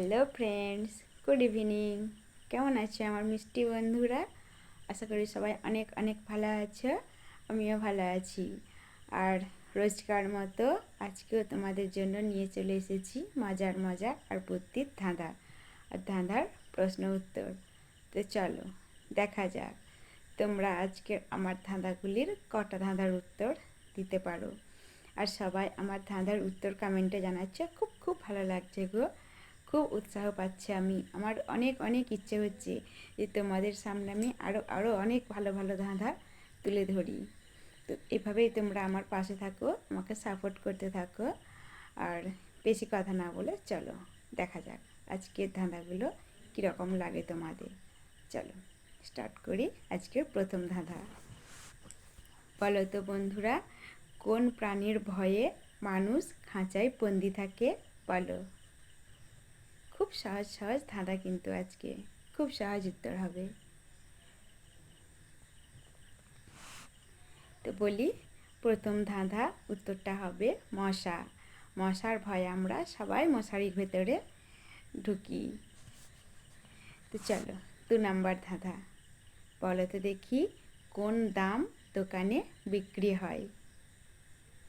Hello friends good evening কেমন আছে আমার মিষ্টি বন্ধুরা? আশা করি সবাই অনেক অনেক ভালো আছে। আমিও ভালো আছি। আর রোজকার মতো আজকেও তোমাদের জন্য নিয়ে চলে এসেছি মজার মজা আর বুদ্ধির ধাঁধা আর ধাঁধার প্রশ্ন উত্তর। তো চলো, দেখা যাক। তোমরা আজকে আমার ধাঁধাগুলির কটা ধাঁধার উত্তর দিতে পারো? আর সবাই আমার ধাঁধার উত্তর কমেন্টে জানাচ্ছে, খুব খুব ভালো লাগছে গো। খুব উৎসাহ পাচ্ছি আমি। আমার অনেক অনেক ইচ্ছে হচ্ছে যে তোমাদের সামনে আমি আরও আরও অনেক ভালো ভালো ধাঁধা তুলে ধরি। তো এভাবেই তোমরা আমার পাশে থাকো, আমাকে সাপোর্ট করতে থাকো। আর বেশি কথা না বলে চলো, দেখা যাক আজকের ধাঁধাগুলো কীরকম লাগে তোমাদের। চলো স্টার্ট করি আজকের প্রথম ধাঁধা। বলো তো বন্ধুরা, কোন প্রাণীর ভয়ে মানুষ খাঁচায় বন্দি থাকে? বলো। খুব সহজ সহজ ধাঁধা কিন্তু আজকে। খুব সহজ উত্তর হবে। তো বলি, প্রথম ধাঁধা উত্তরটা হবে মশা। মশার ভয়ে আমরা সবাই মশারির ভেতরে ঢুকি। তো চলো, দু নাম্বার ধাঁধা। বলো তো দেখি, কোন দাম দোকানে বিক্রি হয়?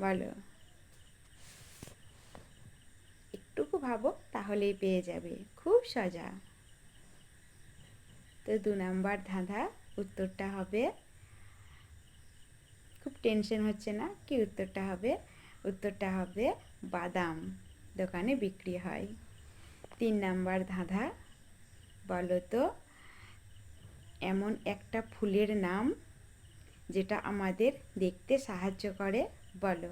বলো। একটুকু ভাবো, তাহলেই পেয়ে যাবে। খুব সজা। তো দু নাম্বার ধাঁধা, উত্তরটা হবে, খুব টেনশন হচ্ছে না, কি উত্তরটা হবে? উত্তরটা হবে বাদাম, দোকানে বিক্রি হয়। তিন নাম্বার ধাঁধা, বলো তো, এমন একটা ফুলের নাম যেটা আমাদের দেখতে সাহায্য করে? বলো,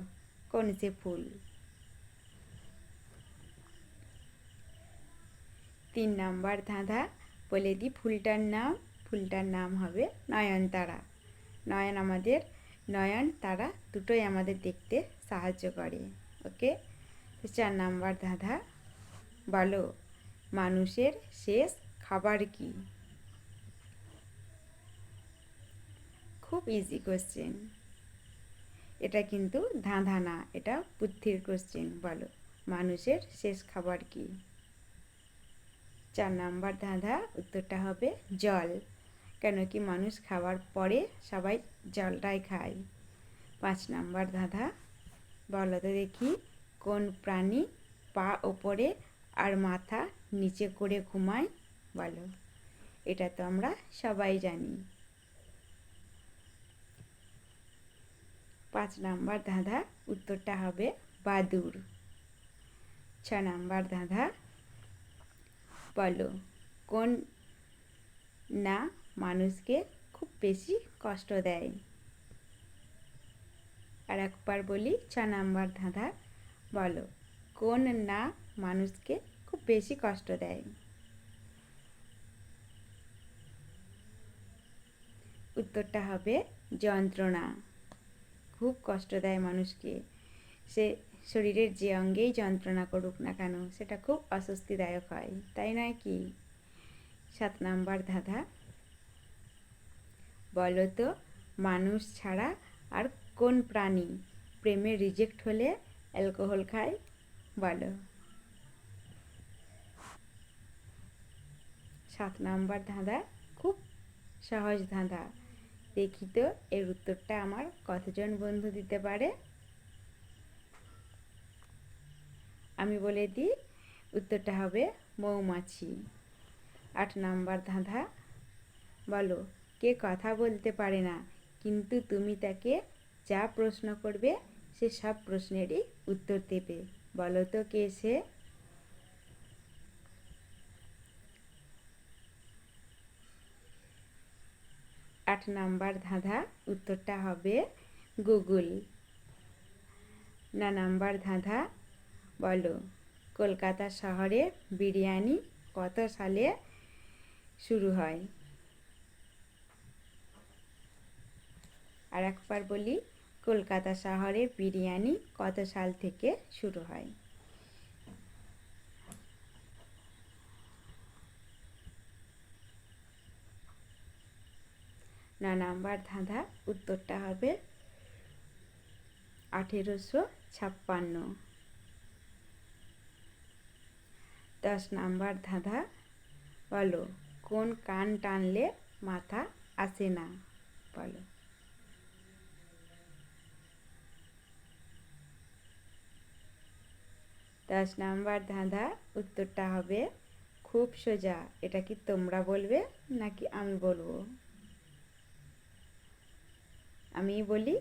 কোন সে ফুল? তিন নাম্বার ধাঁধা, বলে দিই ফুলটার নাম ফুলটার নাম হবে নয়নতারা। নয়ন আমাদের, নয়ন, তারা দুটোই আমাদের দেখতে সাহায্য করে, ওকে? চার নাম্বার ধাঁধা, বলো মানুষের শেষ খাবার কি? খুব ইজি কোশ্চেন এটা কিন্তু ধাঁধা না, এটা বুদ্ধির কোশ্চেন বলো মানুষের শেষ খাবার কি? চার নাম্বার ধাঁধা উত্তরটা হবে জল। কেন কি মানুষ খাওয়ার পরে সবাই জলটাই খায়। পাঁচ নাম্বার ধাঁধা, বলো তো দেখি, কোন প্রাণী পা ওপরে আর মাথা নিচে করে ঘুমায়? বলো। এটা তো আমরা সবাই জানি। পাঁচ নাম্বার ধাঁধা, উত্তরটা হবে বাদুর ছ নাম্বার ধাঁধা বলো কোন না মানুষকে খুব বেশি কষ্ট দেয়। আর একবার বলি ছ নাম্বার ধাঁধা, বলো, কোন না মানুষকে খুব বেশি কষ্ট দেয়? উত্তরটা হবে, যন্ত্রণা। খুব কষ্ট দেয় মানুষকে। সে শরীরের যে অঙ্গেই যন্ত্রণা করুক না কেন, সেটা খুব অস্বস্তিদায়ক হয়, তাই নয় কি? সাত নাম্বার ধাঁধা। বলো তো, মানুষ ছাড়া আর কোন প্রাণী প্রেমে রিজেক্ট হলে অ্যালকোহল খায়? বলো। সাত নাম্বার ধাঁধা খুব সহজ ধাঁধা। দেখি তো এর উত্তরটা আমার কতজন বন্ধু দিতে পারে? আমি বলে দিই, উত্তরটা হবে মৌমাছি। আট নাম্বার ধাঁধা, বলো, কে কথা বলতে পারে না, কিন্তু তুমি তাকে যা প্রশ্ন করবে, সে সব প্রশ্নেরই উত্তর দেবে। বলো তো কে সে? আট নাম্বার ধাঁধা, উত্তরটা হবে গুগল। না নাম্বার ধাঁধা বলো, কলকাতা শহরে বিরিয়ানি কত সালে শুরু হয়? আর একবার বলি, কলকাতা শহরে বিরিয়ানি কত সাল থেকে শুরু হয়? না, নাম্বার ধাঁধা উত্তরটা হবে আঠেরোশো ছাপ্পান্ন। দশ নাম্বার ধাঁধা, বলো, কোন কান টানলে মাথা আসে না? বলো। দশ নাম্বার ধাঁধা, উত্তরটা হবে, খুব সোজা, এটা কি তোমরা বলবে নাকি আমি বলব? আমি বলি,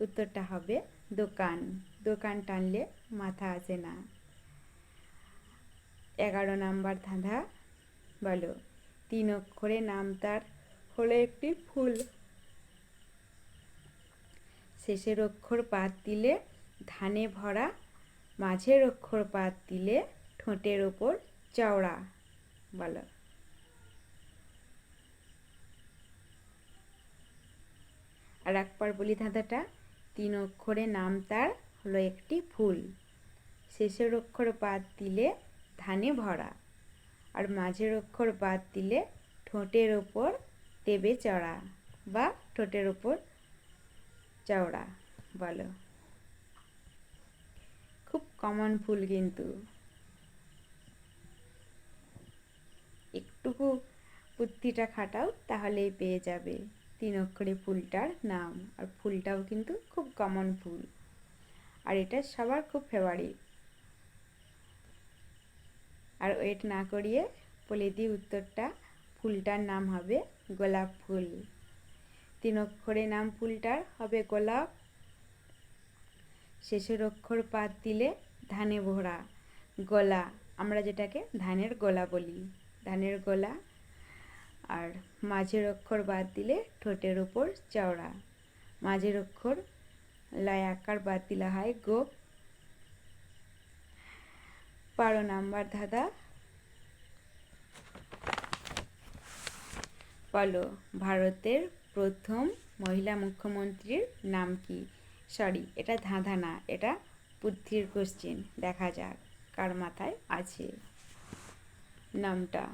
উত্তরটা হবে দোকান দোকান টানলে মাথা আসে না। এগারো নাম্বার ধাঁধা, বলো। তিন অক্ষরে নাম তার হলো একটি ফুল। শেষের অক্ষর পাত দিলে ধানে ভরা, মাঝের অক্ষর পাত দিলে ঠোঁটের ওপর চওড়া, বলো। আর একবার বলি ধাঁধাটা, তিন অক্ষরে নাম তার হলো একটি ফুল। শেষের অক্ষর বাদ দিলে ধানে ভরা। আর মাঝের অক্ষর বাদ দিলে ঠোঁটের ওপর দেবে চড়া বা ঠোঁটের ওপর চওড়া বলো। খুব কমন ফুল কিন্তু। একটুকু বুদ্ধিটা খাটাও তাহলেই পেয়ে যাবে তিন অক্ষরে ফুলটার নাম। আর ফুলটাও কিন্তু খুব কমন ফুল। আর এটা সবার খুব ফেভারিট আর ওয়েট না করিয়ে বলে দিই উত্তরটা। ফুলটার নাম হবে গোলাপ ফুল। তিন অক্ষরে নাম ফুলটার হবে গোলাপ। শেষের অক্ষর পাত দিলে ধানে ভরা। গলা, আমরা যেটাকে ধানের গলা বলি। ধানের গলা। আর মাঝের অক্ষর বাদ দিলে ঠোঁটের উপর চওড়া। মাঝের অক্ষর, লয় আকার বাদ দিলে হয় গোপ। বারো নাম্বার ধাঁধা বলো, ভারতের প্রথম মহিলা মুখ্যমন্ত্রীর নাম কি? সরি এটা ধাঁধা না, এটা বুদ্ধির কোশ্চেন দেখা যাক, কার মাথায় আছে। নামটা।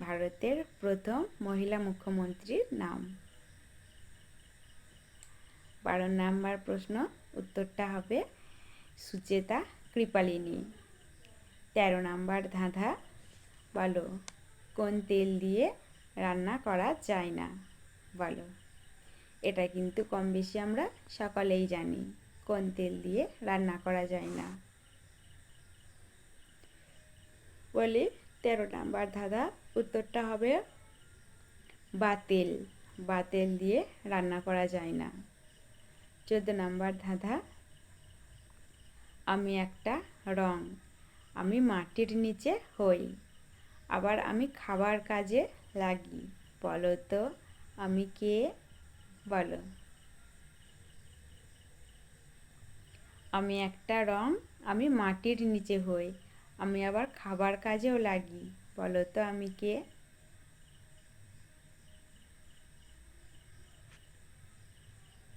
ভারতের প্রথম মহিলা মুখ্যমন্ত্রীর নাম। বারো নাম্বার প্রশ্ন, উত্তরটা হবে সুচেতা কৃপালিনী। তেরো নাম্বার ধাঁধা, বলো, কোন তেল দিয়ে রান্না করা যায় না? বলো। এটা কিন্তু কম বেশি আমরা সকলেই জানি, কোন তেল দিয়ে রান্না করা যায় না। বলি, তেরো নাম্বার ধাঁধা, উত্তরটা হবে বাতেল বাতেল দিয়ে রান্না করা যায় না। চোদ্দ নাম্বার ধাঁধা আমি একটা রং, আমি মাটির নিচে হই, আবার আমি খাবার কাজে লাগি, বলো তো আমি কে? বলো। আমি একটা রং, আমি মাটির নিচে হই, আমি আবার খাবার কাজেও লাগি, বলো তো আমি কে?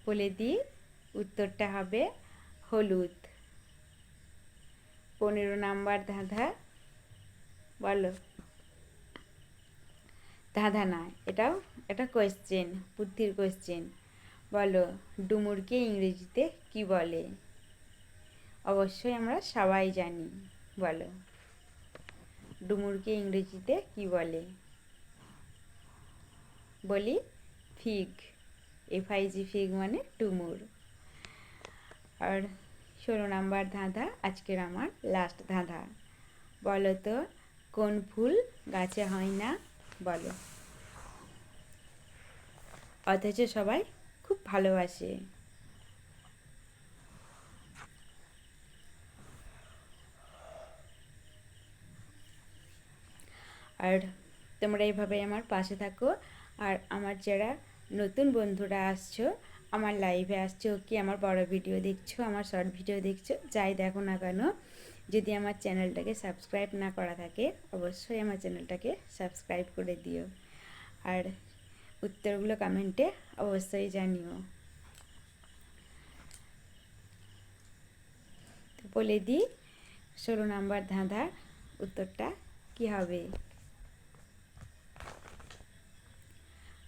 বলে দিই, উত্তরটা হবে হলুদ। পনেরো নাম্বার ধাঁধা, বলো। ধাঁধা না, এটাও এটা কোয়েশ্চেন বুদ্ধির কোয়েশ্চেন বলো, ডুমুরকে ইংরেজিতে কি বলে? অবশ্যই আমরা সবাই জানি, বলো। ডুমুরকে ইংরেজিতে কি বলে? বলি, ফিগ এফআইজি ফিগ মানে ডুমুর। আর ষোলো নাম্বার ধাঁধা, আজকের আমার লাস্ট ধাঁধা। বলো তো, কোন ফুল গাছে হয় না? বলো। অথচ সবাই খুব ভালোবাসে। আর তোমরা এইভাবে আমার পাশে থাকো। আর আমার যারা নতুন বন্ধুরা আসছো আমার লাইভে আসছো কি আমার বড় ভিডিও দেখছ, আমার শর্ট ভিডিও দেখছ? যাই দেখো না কেন, যদি আমার চ্যানেলটাকে সাবস্ক্রাইব না করা থাকে, অবশ্যই আমার চ্যানেলটাকে সাবস্ক্রাইব করে দিও। আর উত্তরগুলো কমেন্টে অবশ্যই জানিও। তো বলে দিই, ষোলো নাম্বার ধাঁধার উত্তরটা কি হবে?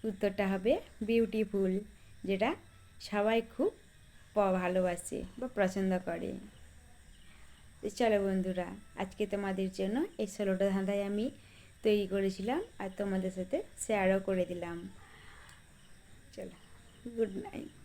উত্তরটা হবে বিউটিফুল যেটা সবাই খুব ভালোবাসে বা পছন্দ করে। তো চলো বন্ধুরা, আজকে তোমাদের জন্য এই ষোলোটা ধাঁধায় আমি তৈরি করেছিলাম আর তোমাদের সাথে শেয়ারও করে দিলাম। চলো গুড নাইট